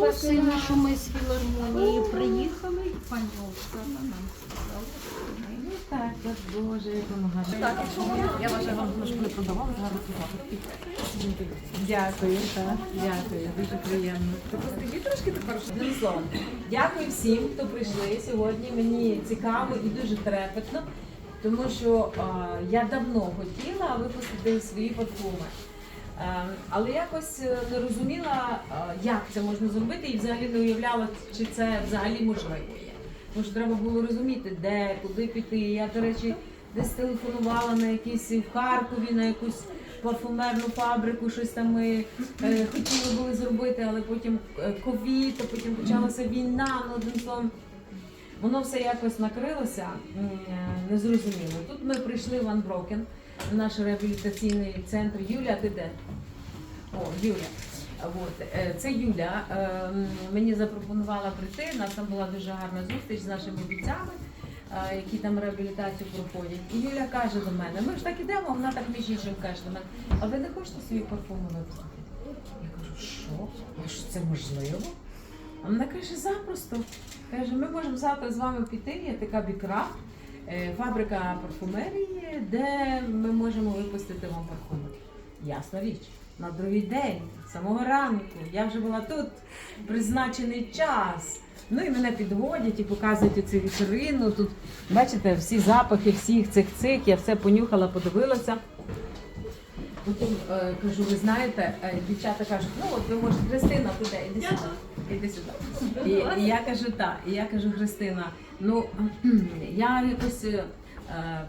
дуже сильно, що ми з філармонії приїхали, і пані Оксана нам сказала, що ми Ну так, так, Боже, гарно. Так, я вважаю, вам дуже гарно. Дякую, так, дякую, дуже приємно. Трошки тепер. Дякую всім, хто прийшли сьогодні. Мені цікаво і дуже трепетно, тому що а, я давно хотіла випустити свої парфуми. А, але якось е, не розуміла, як це можна зробити, і взагалі не уявляла, чи це взагалі можливо є. Тому що треба було розуміти, де, куди піти. Я, до речі, десь телефонувала на якісь в Харкові, на якусь парфумерну фабрику, щось там ми е, хотіли були зробити, але потім е, ковід, а потім почалася війна, ну одним словом. Воно все якось накрилося, е, незрозуміло. Тут ми прийшли в Unbroken, наш реабілітаційний центр. Юля, ти? О, Юля. От, е, це Юля. е, Мені запропонувала прийти. У нас там була дуже гарна зустріч з нашими бійцями, е, які там реабілітацію проходять. І Юля каже до мене: ми ж так ідемо, вона так між іншим каже до мене, а ви не хочете свої парфуми випустити? Я кажу, що? А що це можливо? А вона каже, запросто. Каже, ми можемо завтра з вами піти, є така бікрафт, фабрика парфумерії, де ми можемо випустити вам парфуми. Ясна річ. На другий день, самого ранку, я вже була тут, призначений час. Ну і мене підводять і показують цю вітрину. Тут, бачите, всі запахи всіх цих цих, я все понюхала, подивилася. Потім е, кажу, ви знаєте, е, дівчата кажуть, ну от ви можете, Христина, туди, іди сюди. Іди сюди. І, і я кажу, так, і я кажу, Христина, ну я якось е,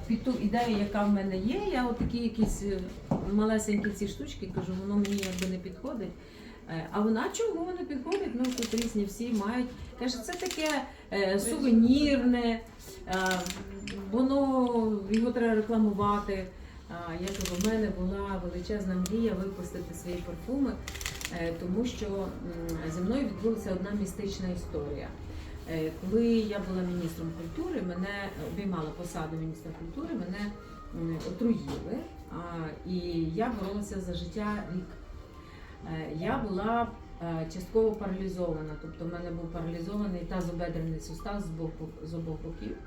під ту ідею, яка в мене є, я отакі якісь е, малесенькі ці штучки, кажу, воно мені якби не підходить. Е, А вона чому не підходить? Ну тут різні всі мають. Каже, це таке е, сувенірне, е, воно його треба рекламувати. Я в мене була величезна мрія випустити свої парфуми, е, тому що зі мною відбулася одна містична історія. Е, Коли я була міністром культури, мене обіймала посаду міністра культури, мене отруїли, і я боролася за життя рік. Е, Я була е, частково паралізована, тобто в мене був паралізований тазобедрений сустав з обох боків.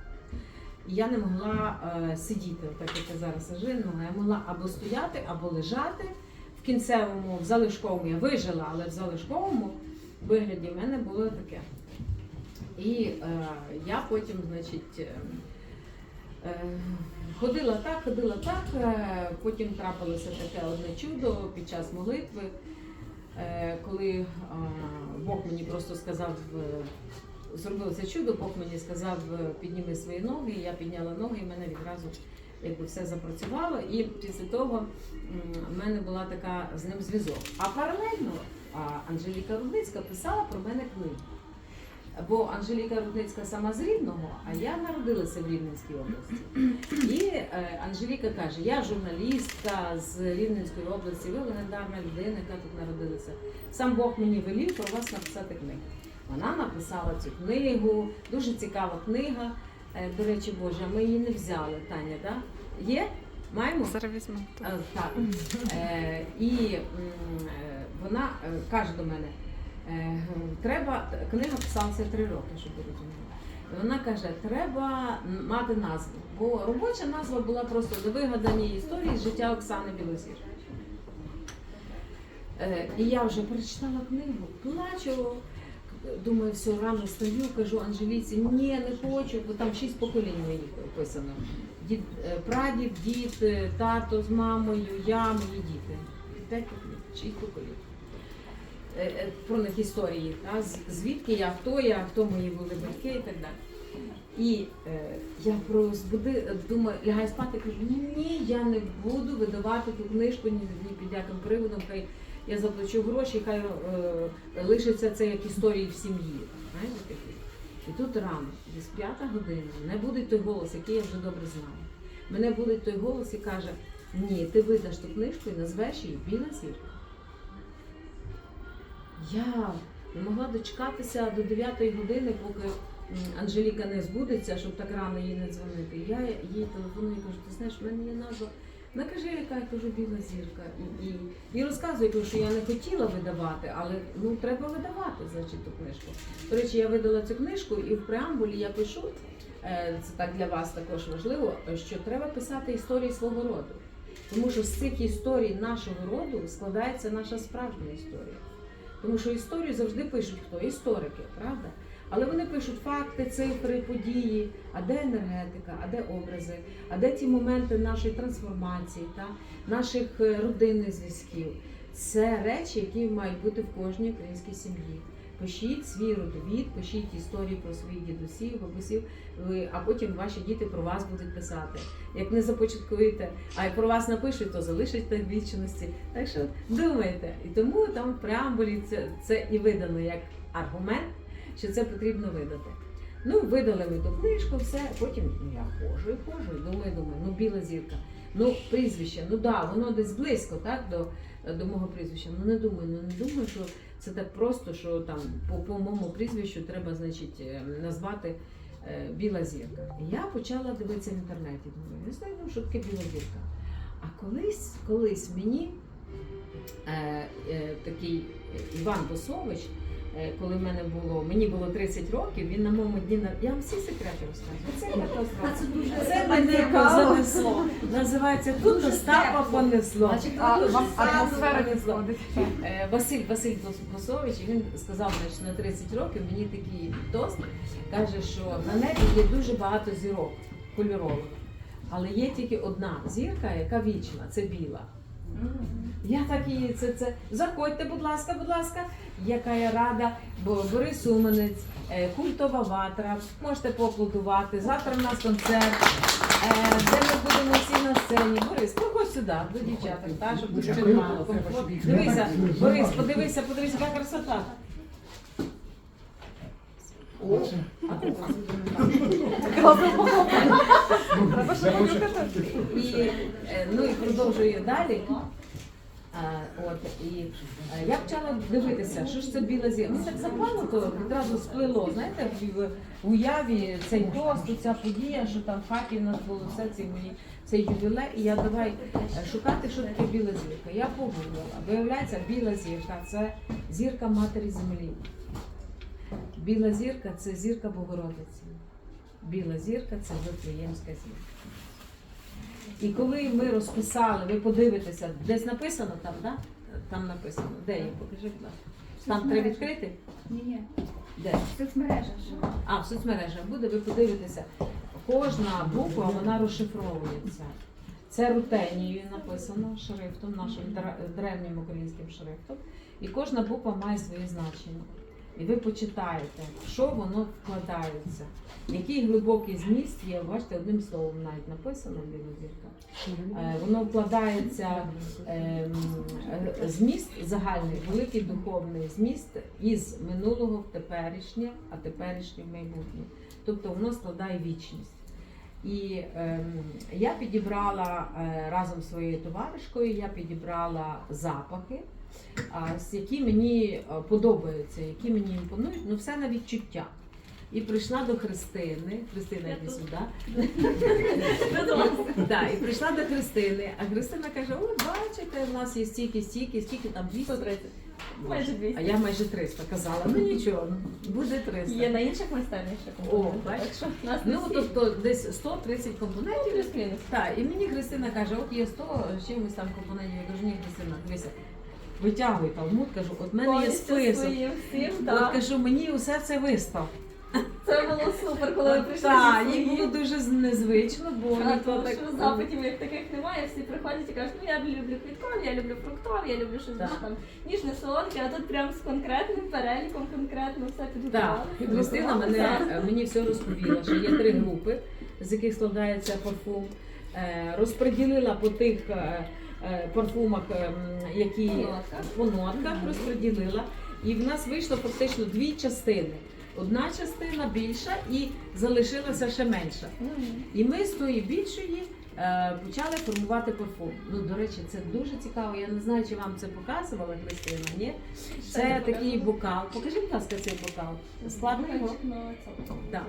Я не могла е, сидіти, так як я зараз не. Я могла або стояти, або лежати. В кінцевому, в залишковому я вижила, але в залишковому вигляді в мене було таке. І е, я потім, значить, е, е, ходила так, ходила так, е, потім трапилося таке одне чудо під час молитви, е, коли е, Бог мені просто сказав. е, зробилося чудо, Бог мені сказав, е, підніми свої ноги, я підняла ноги, і мене відразу якби все запрацювало. І після того в мене була така з ним зв'язок. А паралельно Анжеліка Рудницька писала про мене книги. Бо Анжеліка Рудницька сама з Рівного, а я народилася в Рівненській області. І е, Анжеліка каже: я журналістка з Рівненської області, ви легендарна людина, яка тут народилася. Сам Бог мені велів про вас написати книгу. Вона написала цю книгу, дуже цікава книга. Е, До речі, Боже, ми її не взяли, Таня, да? Є? Маємо? Зараз візьму. Е, Так. Е, І е, вона е, каже до мене, треба, книга писалася три роки, щоб ви розуміли. Вона каже, треба мати назву, бо робоча назва була просто невигадані історії з життя Оксани Білозір. І я вже прочитала книгу, плачу. Думаю, все, рано стою, кажу Анжеліці, ні, не хочу, бо там шість поколінь моїх описано. Дід, е, прадід, дід, е, тато з мамою, я, мої діти. Шість поколінь. Е, Про них історії, та, звідки я, хто я, хто мої були батьки і так далі. І е, я розбуди, думаю, лягаю спати, кажу, ні, я не буду видавати ту книжку ні, ні під яким приводом, хай я заплачу гроші, хай е, лишиться це як історії в сім'ї. І тут рано, десь п'ята година, мене буде той голос, який я вже добре знаю. Мене буде той голос і каже, ні, ти видаш ту книжку і назвеш її Біла зірка. Я не могла дочекатися до 9 години, поки Анжеліка не збудеться, щоб так рано їй не дзвонити. Я їй телефоную і кажу, ти знаєш, в мене є назва Вона каже, яка я кажу, біла зірка. І, і, і розказує, кажу, що я не хотіла видавати, але ну треба видавати, значить, ту книжку. До речі, я видала цю книжку і в преамбулі я пишу, е, це так для вас також важливо, що треба писати історії свого роду. Тому що з цих історій нашого роду складається наша справжня історія. Тому що історію завжди пишуть хто? Історики, правда? Але вони пишуть факти, цифри, події, а де енергетика, а де образи, а де ті моменти нашої трансформації, та? наших е, родинних зв'язків. Це речі, які мають бути в кожній українській сім'ї. Пишіть свій родовід, пишіть історії про своїх дідусів, бабусів, а потім ваші діти про вас будуть писати. Як не започаткуєте, а як про вас напишуть, то залишите в вічності. Так що думайте. І тому там в преамбулі це, це і видано як аргумент, що це потрібно видати. Ну, видали ми ту книжку, все, потім ну, я ходжу і ходжу, і думаю, думаю, ну біла зірка. Ну, прізвище, ну да, воно десь близько, так, до, до мого прізвища. Ну не думаю, ну не думаю, що це так просто, що там по, по моєму прізвищу треба, значить, е, назвати е, біла зірка. І я почала дивитися в інтернеті. Думаю, не знаю, ну, що таке біла зірка. А колись, колись мені е, е, такий Іван Босович, коли в мене було, мені було 30 років, він на моєму дні на я вам всі секрети розказую. Це катастрофа. Це мене занесло. Називається тут Остапа понесло. А, вам атмосфера понесло. Е, Василь Василь Босович, він сказав значить, на 30 років мені такий тост, каже, що на небі є дуже багато зірок кольорових, але є тільки одна зірка, яка вічна, це біла. Я так і це, це. Заходьте, будь ласка, будь ласка, яка я рада, бо Борис Уманець, е, культова ватра, можете поаплодувати. Завтра в нас концерт, е, де ми будемо всі на сцені. Борис, проходь сюди, до дівчаток, та, щоб тут ще мало. Дивися, Борис, подивися, подивися, яка красота. І, е, ну, і продовжую далі. От, і е, я почала дивитися, що ж це біла зірка. Мені так запало, то відразу сплило. Знаєте, в, уяві цей тост, ця подія, що там в хаті нас було все ці мої цей ювілей. І я давай е, шукати, що таке біла зірка. Я погуглила. Виявляється, біла зірка це зірка матері землі. Біла зірка це зірка Богородиці. Біла зірка це Вифлеємська зірка. І коли ми розписали, ви подивитеся, десь написано там, да? Там написано. Де є? Покажи, будь ласка. Там треба відкрити? Ні, ні, Де? в соцмережах. А, в соцмережах буде, ви подивитеся. Кожна буква вона розшифровується. Це рутенією написано шрифтом, нашим древнім українським шрифтом. І кожна буква має своє значення. І ви почитаєте, що воно вкладається, який глибокий зміст є, бачите, одним словом навіть написано біла зірка. Е, Воно вкладається ем, е, зміст загальний, великий духовний зміст із минулого в теперішнє, а теперішнє в майбутнє. Тобто воно складає вічність. І ем, я підібрала е, разом з своєю товаришкою, я підібрала запахи, з які мені е, подобаються, які мені імпонують, ну все на відчуття. І прийшла до Христини. Христина, йди сюди. І прийшла до Христини, а Христина каже: о, бачите, в нас є стільки, стільки, скільки там 200. 130. Майже 200. А я майже 300 казала. Ну нічого, буде 300. Є на інших майстернях ще О, бачиш? Ну, тобто десь 130 компонентів. плюс-мінус. Так, і мені Христина каже, от є 100 з чимось там компонентів. Я кажу, ні, Христина, дивися, витягуй талмуд, кажу, от в мене є Повністю список. своїм всім, От так. кажу, мені усе це вистав. Це було супер, коли ви прийшли. Так, зі їй своїм. було дуже незвично, бо А, ніхто тому так. що запитів як таких немає, всі приходять і кажуть, ну я люблю квіткові, я люблю фруктові, я люблю щось Так. більш там ніжне солодке, а тут прям з конкретним переліком конкретно все Так, підготували. і Христина мене, е, мені все розповіла, що є три групи, з яких складається парфум. Е, Розподілила по тих е, е, парфумах, е, м, які По нотках. по нотках розподілила. І в нас вийшло фактично дві частини. Одна частина більша і залишилася ще менша. І ми з тої більшої е, почали формувати парфум. Ну, до речі, це дуже цікаво. Я не знаю, чи вам це показувала Христина. Ні? Це такий бокал. Покажи, будь ласка, цей бокал. Складно його? Так.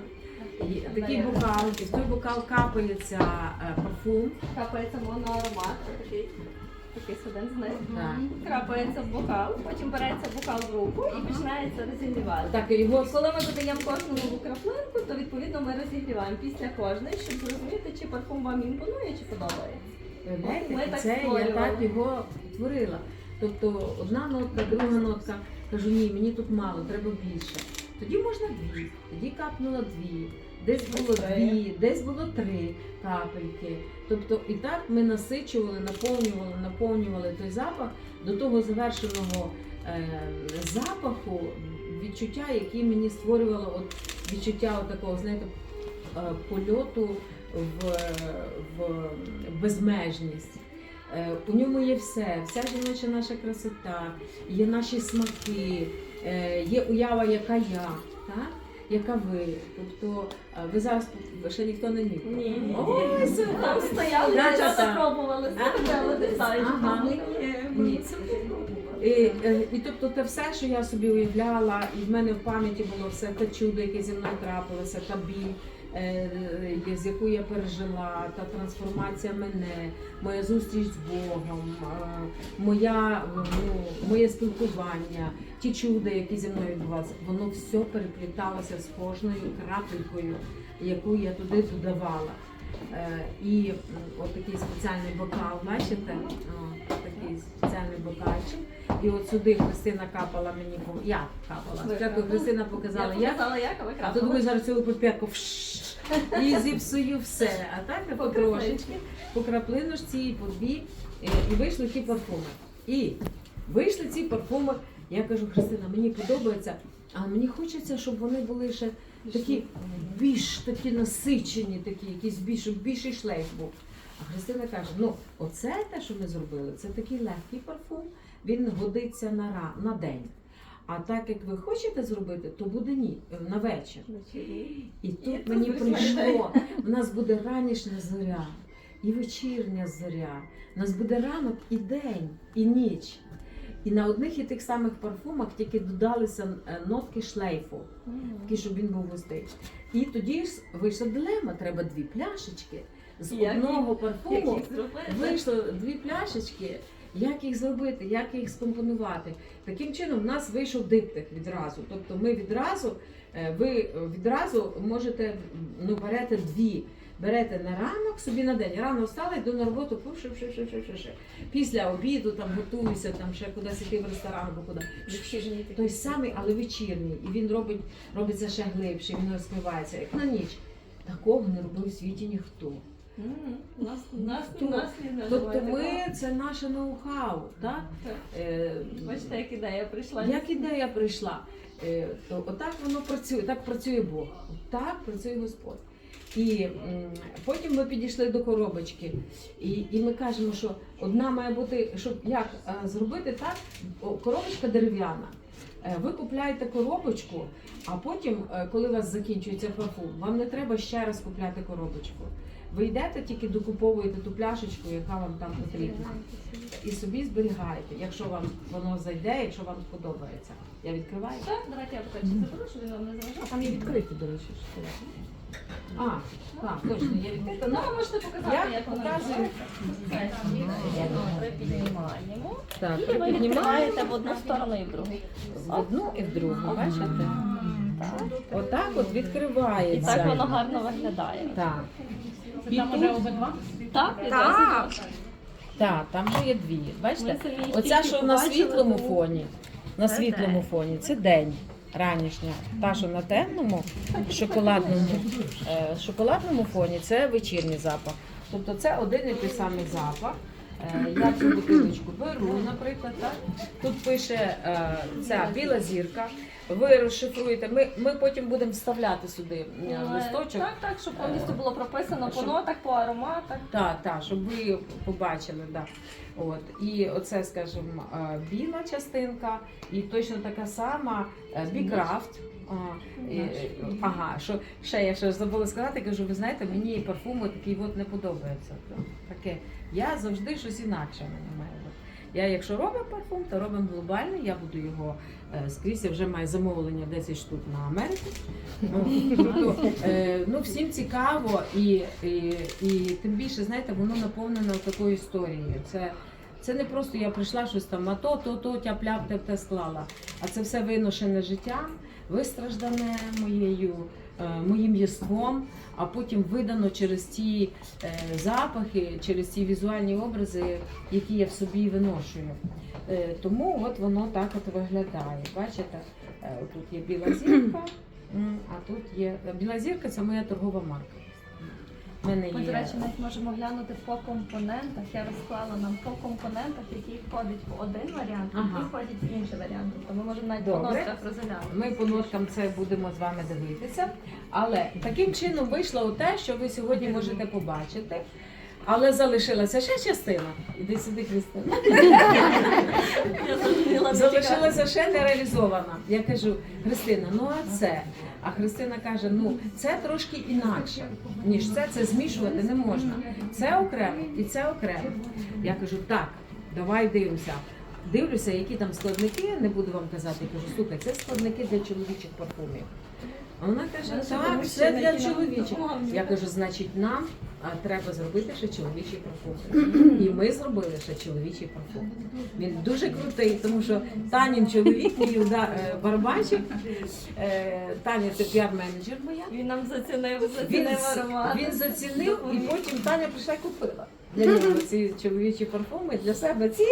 І Такий бокал, і в той бокал капається е, парфум. Капається моноаромат, такий, такий один знизу. Так. Крапається в бокал, потім береться бокал в руку і починається розігрівати. Так, і його коли ми додаємо кожну нову краплинку, то відповідно ми розігріваємо після кожної, щоб зрозуміти, чи парфум вам імпонує, чи подобається. Ми так це я так його творила. Тобто одна нотка, друга нотка. Кажу, ні, мені тут мало, треба більше. Тоді можна дві, тоді капнула дві, десь було дві, десь було три капельки. Тобто і так ми насичували, наповнювали, наповнювали той запах до того завершеного е, запаху, відчуття, яке мені створювало от відчуття от такого, знаєте, е, польоту в, в безмежність. Е, У ньому є все, вся жіноча наша красота, є наші смаки, е, є уява, яка я, так? Яка ви. Тобто ви зараз ще ніхто не ні? Ні. Ой. Там стояли, пробували, сказали деталі. І, е, і тобто те все, що я собі уявляла, і в мене в пам'яті було все те чудо, яке зі мною трапилося, та біль, з яку я пережила, та трансформація мене, моя зустріч з Богом, е, моя, ну, моє спілкування, ті чуда, які зі мною відбувалися, воно все перепліталося з кожною крапелькою, яку я туди додавала. Е, І от такий спеціальний бокал, бачите? Такий спеціальний бокальчик. І от сюди Христина капала мені, я капала. Спочатку? Христина показала, Я як. показала, як, а ви А то думаю, зараз цю папірку і зіпсую все. А так я потрошечки, по краплиночці, по дві. е, І вийшли ті парфуми. І вийшли ці парфуми. Я кажу, Христина, мені подобається, а мені хочеться, щоб вони були ще такі більш такі насичені, такі, якісь більш, більший шлейф був. А Христина каже: ну, оце те, що ми зробили, це такий легкий парфум, він годиться на, ра- на день. А так як ви хочете зробити, то буде ні, на вечір. І тут мені прийшло, в нас буде ранішня зоря і вечірня зоря. У нас буде ранок і день, і ніч. І на одних і тих самих парфумах тільки додалися е, нотки шлейфу, такі, щоб він був густий. І тоді ж вийшла дилема, треба дві пляшечки. З одного парфуму вийшло дві пляшечки. Як їх зробити, як їх скомпонувати? Таким чином, в нас вийшов диптих відразу. Тобто, ми відразу, е, ви відразу можете ну, берете дві. Берете на ранок собі на день. Рано встала, йду на роботу, пуш, шив, шив, шив, шив, шив, шив. Після обіду там готуюся, там ще кудись іти в ресторан або куди. Той самий, але вечірній. І він робить, робиться ще глибше, він розкривається, як на ніч. Такого не робив в світі ніхто. Нас, нас, Тобто- нас не Тобто ми це наше ноу-хау, так? Е, Бачите, як ідея прийшла. Як ідея прийшла, е, то отак воно працює, так працює Бог, так працює Господь. І потім ми підійшли до коробочки, і, і ми кажемо, що одна має бути, щоб як е, зробити так, коробочка дерев'яна. Ви купляєте коробочку, а потім, коли у вас закінчується парфум, вам не треба ще раз купляти коробочку. Ви йдете, тільки докуповуєте ту пляшечку, яка вам там потрібна і собі зберігаєте, якщо вам воно зайде, якщо вам сподобається. Я відкриваю. Так, давайте я покажу. Заберу, щоб він вам не заважав. Там є відкриті, до речі, шоколадки. А, так, точно, є відкрита. Ну, ви можете показати, я як відбувається. Так, І ви відкриваєте в одну сторону і в другу. в одну і в другу, бачите? Так. Отак от відкривається. І так воно гарно виглядає. Так. І Там уже обидва? Так, так. Так, там вже є дві. Бачите? Оця, що на світлому фоні. На світлому фоні це день ранішня. Та, що на темному, шоколадному, е, шоколадному фоні це вечірній запах. Тобто це один і той самий запах. Е, Я цю бутилочку беру, наприклад, так. Тут пише е, ця біла зірка. ви розшифруєте. Ми, ми потім будемо вставляти сюди е, листочок. Так, так, щоб повністю було прописано по нотах, по ароматах. Так, так, щоб ви побачили, да. От. І оце, скажімо, біла частинка, і точно така сама бікрафт. А, і, е, ага, що ще я ще забула сказати, кажу, ви знаєте, мені парфуми такі от не подобаються. Таке. Я завжди щось інакше мені має бути. Я якщо робимо парфум, то робимо глобальний, я буду його е, скрізь, я вже маю замовлення 10 штук на Америку. Ну, тобто, е, ну, всім цікаво і, і, і тим більше, знаєте, воно наповнено такою історією. Це, це не просто я прийшла щось там, а то, то, то, тяп-ляп, те, те склала. А це все виношене життям, вистраждане моєю, е, моїм єством, а потім видано через ті е, запахи, через ті візуальні образи, які я в собі виношую. Е, тому от воно так от виглядає. Бачите, тут є біла зірка, а тут є біла зірка це моя торгова марка. У мене Ми, є до речі, навіть можемо глянути по компонентах. Я розклала нам по компонентах, які входять в один варіант, Ага. які входять в інший варіант. Тобто ми можемо навіть по Добре. розглянути. Ми по ноткам це будемо з вами дивитися. Але таким чином вийшло те, що ви сьогодні можете побачити. Але залишилася ще частина. Іди сюди, Христина. Залишилася ще не реалізована. Я кажу, Христина, ну а це? А Христина каже: ну це трошки інакше, ніж це, це змішувати не можна. Це окремо і це окремо. Я кажу, так, давай дивимося. Дивлюся, які там складники, не буду вам казати, я кажу, слухай, це складники для чоловічих парфумів. А вона каже, так, все для чоловічих. Я кажу, значить, нам треба зробити ще чоловічий парфум. І ми зробили ще чоловічий парфум. Він дуже крутий, тому що Танін чоловік, мій уда- е, барабанщик, е, Таня це піар-менеджер моя. Він нам зацінив, Він, зацінив з- аромат. він зацінив, і потім Таня прийшла і купила для нього ці чоловічі парфуми, для себе ці,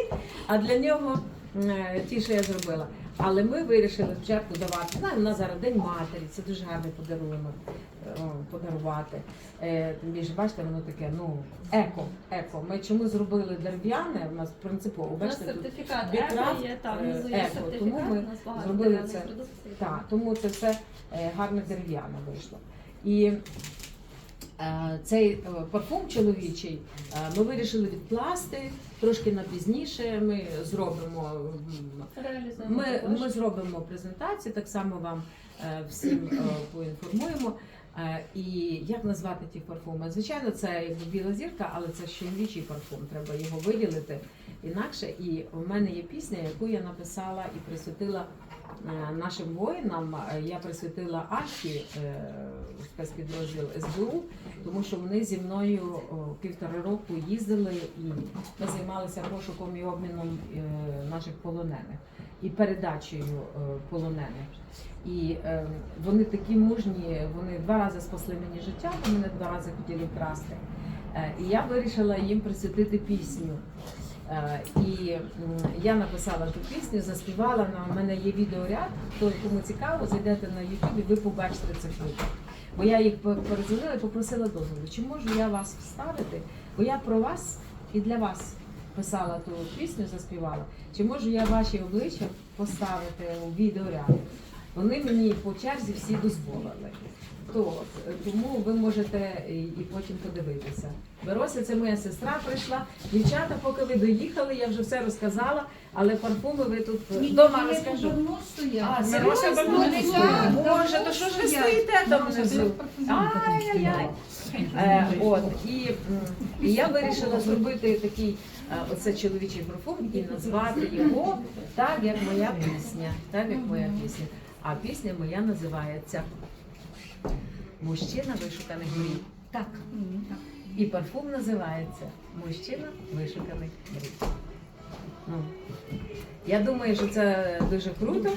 а для нього е, ті, що я зробила. Але ми вирішили спочатку давати. Знаю, у нас зараз День матері, це дуже гарний подарунок е, подарувати. Е, Тим більше, бачите, воно таке, ну, еко. еко. Ми чому зробили дерев'яне, у нас принципово, У нас бачите, тут сертифікат Еко є, там е, внизу є сертифікат, Тому ми зробили це. Так, тому це все гарне дерев'яне вийшло. І цей е, парфум чоловічий е, ми вирішили відкласти трошки на пізніше. Ми зробимо ми, ми зробимо презентацію, так само вам е, всім е, поінформуємо. Е, І як назвати ті парфуми? Звичайно, це біла зірка, але це ж чоловічий парфум. Треба його виділити інакше. І в мене є пісня, яку я написала і присвятила е, нашим воїнам. Е, Я присвятила Аші е, спецпідрозділ СБУ, тому що вони зі мною півтора року їздили і ми займалися пошуком і обміном е, наших полонених і передачею е, полонених. І е, вони такі мужні, вони два рази спасли мені життя, бо мене два рази хотіли вкрасти. Е, і я вирішила їм присвятити пісню. Е, і я написала ту пісню, заспівала. На мене є відеоряд. Хто кому цікаво, зайдете на YouTube, ви побачите це кліп. Бо я їх пе- передзвонила і попросила дозволу, чи можу я вас вставити? Бо я про вас і для вас писала ту пісню, заспівала. Чи можу я ваші обличчя поставити у відеоряд? Вони мені по черзі всі дозволили. То, тому ви можете і, і потім подивитися. Берося, це моя сестра прийшла. Дівчата, поки ви доїхали, я вже все розказала, але парфуми ви тут вдома розкажу. А, давно не стоїть? Боже, то що ж ви стоїте там внизу? Ай-яй-яй. Е, От, і, і я вирішила зробити такий е, оце чоловічий парфум і назвати його так, як моя пісня. Так, як моя пісня. А пісня моя називається Мужчина вишуканих мрій. Так. І парфум називається Мужчина вишуканих мрій. Ну, я думаю, що це дуже круто.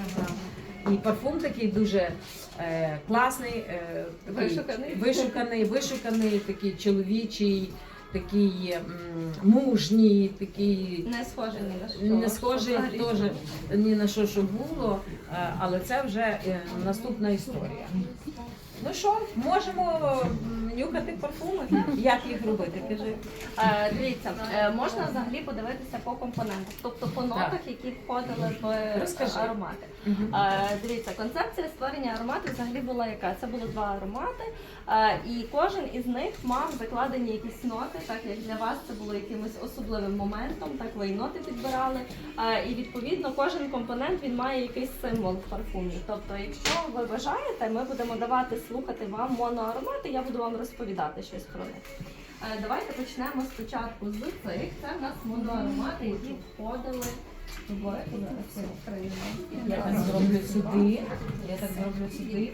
І парфум такий дуже е, класний, е, такий Вишуканий. вишуканий, вишуканий, такий чоловічий, такий мужній, такий Не схожий ні на що. не схожий теж ні на що, що було, е, але це вже е, наступна історія. Ну що, можемо нюхати парфуми? Як їх робити? Кажи. Е, Дивіться, е, можна взагалі подивитися по компонентах, тобто по нотах, які входили в Розкажи. аромати. Е, Дивіться, концепція створення аромату взагалі була яка? Це було два аромати, е, і кожен із них мав закладені якісь ноти, так як для вас це було якимось особливим моментом, так ви і ноти підбирали. Е, І відповідно кожен компонент він має якийсь символ в парфумі. Тобто, якщо ви бажаєте, ми будемо давати слухати вам моноаромати, я буду вам розповідати щось про них. Е, Давайте почнемо спочатку з цих. Це в нас моноаромати, які входили в Україну. я так зроблю сюди. Я так зроблю сюди.